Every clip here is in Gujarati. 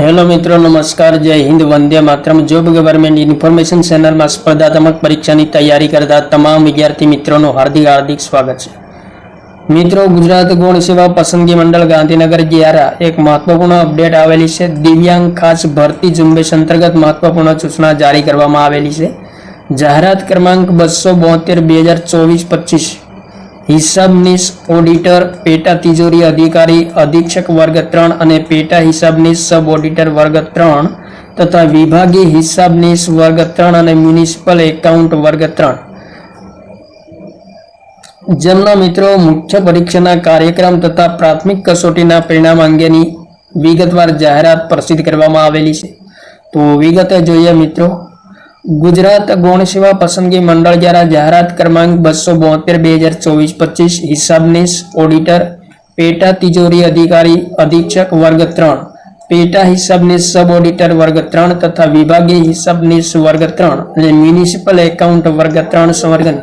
હેલો મિત્રો, નમસ્કાર, Jai Hind, Vande Mataram. Job government information ચેનલમાં સ્પર્ધાત્મક પરીક્ષાની તૈયારી કરતા તમામ વિદ્યાર્થી મિત્રોનું હાર્દિક હાર્દિક સ્વાગત છે. મિત્રો, ગુજરાત ગૌણ સેવા પસંદગી મંડળ ગાંધીનગર દ્વારા એક મહત્વપૂર્ણ અપડેટ આવેલી છે. દિવ્યાંગ ખાસ ભરતી ઝુંબેશ અંતર્ગત મહત્વપૂર્ણ સૂચના જારી કરવામાં આવેલી છે. જાહેરાત ક્રમાંક બસો બોતેર, બે હજાર ચોવીસ, પચીસ હિસાબનીશ ઓડિટર પેટા તિજોરી અધિકારી, અધિક્ષક વર્ગ ત્રણ અને પેટા હિસાબનીશ સબ ઓડિટર વર્ગ ત્રણ તથા વિભાગીય હિસાબનીશ વર્ગ ત્રણ અને મ્યુનિસિપલ એકાઉન્ટ વર્ગ ત્રણ. જેમના મિત્રો મુખ્ય પરીક્ષાના કાર્યક્રમ તથા પ્રાથમિક કસોટીના પરિણામ અંગેની વિગતવાર જાહેરાત પ્રસિદ્ધ કરવામાં આવેલી છે. તો વિગતે જોઈએ મિત્રો ગુજરાત ગૌણ સેવા પસંદગી મંડળ દ્વારા જાહેરાત ક્રમાંક બસો બોતેર, બે હજાર ચોવીસ, પચીસ, હિસાબનીશ, ઓડિટર, પેટા તિજોરી અધિકારી, અધિક્ષક વર્ગ ત્રણ, પેટા હિસાબનીશ સબ ઓડિટર વર્ગ ત્રણ તથા વિભાગીય હિસાબનીશ વર્ગ ત્રણ અને મ્યુનિસિપલ એકાઉન્ટ વર્ગ ત્રણ સંવર્ગની.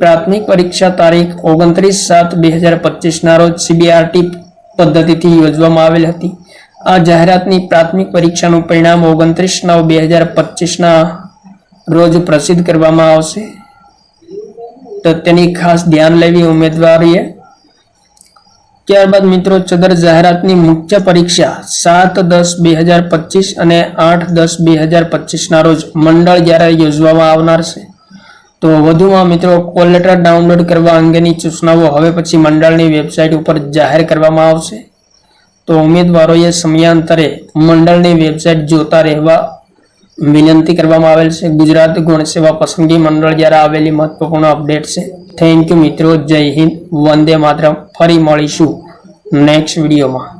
પ્રાથમિક પરીક્ષા તારીખ ઓગણત્રીસ સાત, બે હજાર પચીસના રોજ સીબીઆરટી પદ્ધતિથી યોજવામાં આવેલ હતી. આ જાહેરાતની પ્રાથમિક પરીક્ષાનું પરિણામ ઓગણત્રીસ નવ, બે હજાર પચીસના રોજ પ્રસિદ્ધ કરવામાં આવશે. તો તેની ખાસ ધ્યાન લેવી ઉમેદવારીએ. ત્યારબાદ મિત્રો, ચદર જાહેરાતની મુખ્ય પરીક્ષા સાત દસ બે હજાર પચીસ અને આઠ દસ બે હજાર પચીસના રોજ મંડળ દ્વારા યોજવામાં આવનાર છે. તો વધુમાં મિત્રો કોલ લેટર ડાઉનલોડ કરવા અંગેની સૂચનાઓ હવે પછી મંડળની વેબસાઇટ ઉપર જાહેર કરવામાં આવશે. તો ઉમેદવારોએ સમયાંતરે મંડળની વેબસાઇટ જોતા રહેવા વિનંતી કરવામાં આવેલ છે. ગુજરાત ગુણ સેવા પસંદગી મંડળ દ્વારા આવેલી મહત્વપૂર્ણ અપડેટ છે. થેન્ક યુ મિત્રો. જય હિન્દ. વંદે માત્ર ફરી મળીશું નેક્સ્ટ વિડીયોમાં